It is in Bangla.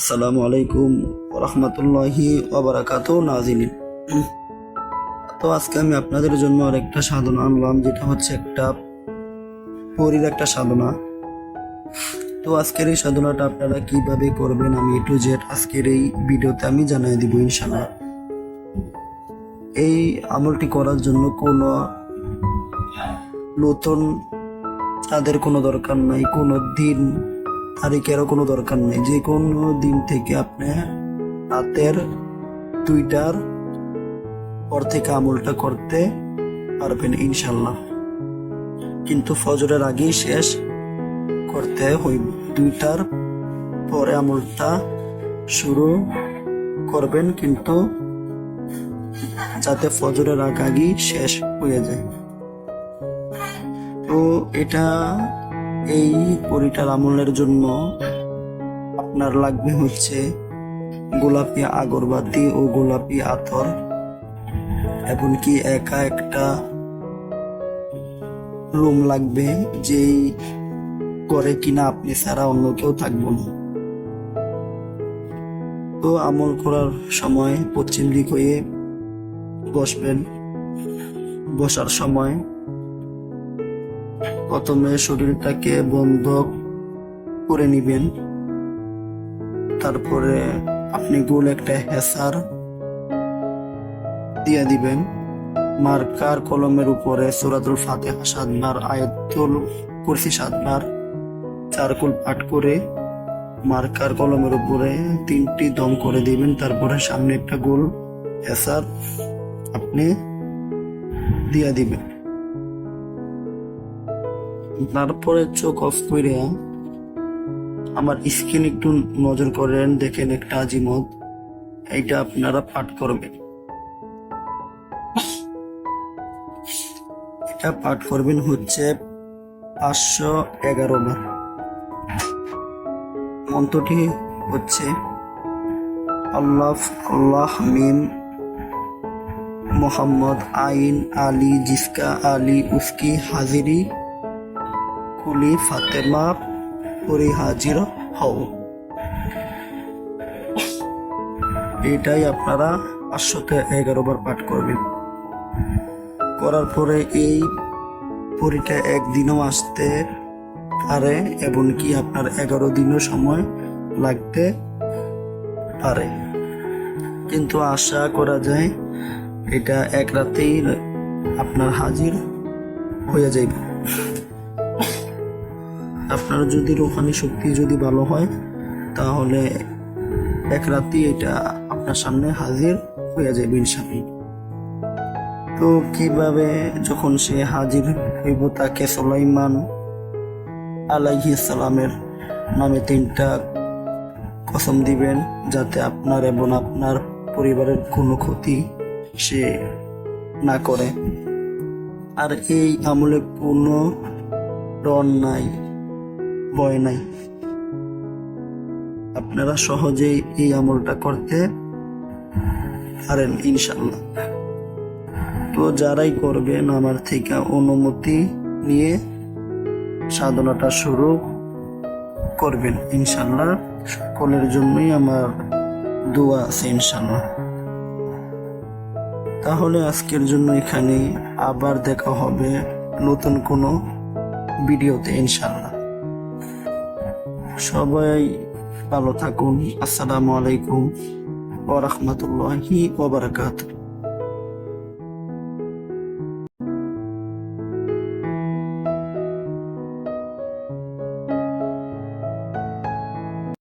আসসালামু আলাইকুম রহমতুল্লাহি ওবরাকাত নাজিলিন। তো আজকে আমি আপনাদের জন্য আরেকটা সাধনা আনলাম, যেটা হচ্ছে একটা পরীর একটা সাধনা। তো আজকের এই সাধনাটা আপনারা কীভাবে করবেন আমি একটু জেড আজকের এই ভিডিওতে আমি জানিয়ে দিব ইনশাল্লাহ এই আমলটি করার জন্য কোনো নতুন, তাদের কোনো দরকার নাই, কোনো দিন তারিখেরও কোনো দরকার নেই। যে কোনো দিন থেকে আপনি রাতের দুইটার পর থেকে আমলটা করতে পারবেন ইনশাল্লাহ কিন্তু ফজরের আগেই শেষ করতে হইবে। দুইটার পরে আমলটা শুরু করবেন কিন্তু যাতে ফজরের আগ আগেই শেষ হয়ে যায়। তো এটা এই পরিটার আমলের জন্য আপনার লাগবে হচ্ছে গোলাপি আগরবাতি ও গোলাপি আতর, এমনকি একা একটা রুম লাগবে যেই করে কিনা আপনি ছাড়া অন্য কেউ থাকব না। তো আমল করার সময় পশ্চিম দিক হয়ে বসবেন, বসার সময় প্রথমে শরীরটাকে বন্ধ করে নিবেন। তারপরে আপনি গোল একটা হেসার দিয়ে দিবেন। মার্কার কলমের উপরে সুরাতুল ফাতেহা সাতবার আয়াতুল কুরসি সাতবার চারকুল পাঠ করে মার্কার কলমের উপরে তিনটি দম করে দিবেন। তারপরে সামনে একটা গোল হেসার আপনি দিয়ে দিবেন। তারপরে চোখ অফ করে আমার স্কিন একটু নজর করেন, দেখেন একটা আজিমত এইটা আপনারা পাঠ করবেন। এটা পাঠ করবেন হচ্ছে পাঁচশো এগারো বার। মন্ত্রটি হচ্ছে, আল্লাহ আল্লাহ মিম মোহাম্মদ আইন আলী, জিসকা আলী, উস্কি, হাজিরি কুলি ফাতেমা পরি হাজির হও। এটাই আপনারা পাঁচশত এগারো বার পাঠ করবেন। করার পরে এই পরীটা একদিনও আসতে পারে এমনকি আপনার এগারো দিনও সময় লাগতে পারে। কিন্তু আশা করা যায় এটা এক রাতেই আপনার হাজির হয়ে যাইবে। আপনার যদি রোহানি শক্তি যদি ভালো হয়, তাহলে এক রাতেই এটা আপনার সামনে হাজির হয়ে যাবে ইনশাল্লাহ তো কীভাবে যখন সে হাজির হইব তাকে সুলাইমান আলাইহি সালামের নামে তিনটা কসম দিবেন, যাতে আপনার এবং আপনার পরিবারের কোনো ক্ষতি সে না করে। আর এই আমলে কোনো ডর নাই। ভয় নাই। আপনারা সহজেই এই আমলটা করতে পারেন ইনশাল্লাহ তো যারাই করবেন, আমার থেকে অনুমতি নিয়ে সাধনাটা শুরু করবেন ইনশাল্লাহ সকলের জন্যই আমার দোয়া আছে ইনশাল্লাহ তাহলে আজকের জন্য এখানে আবার দেখা হবে নতুন কোনো ভিডিওতে ইনশাল্লাহ সবাই ভালো থাকুন। আসসালামু আলাইকুম ওয়া রাহমাতুল্লাহি ওয়া বারাকাতুহু।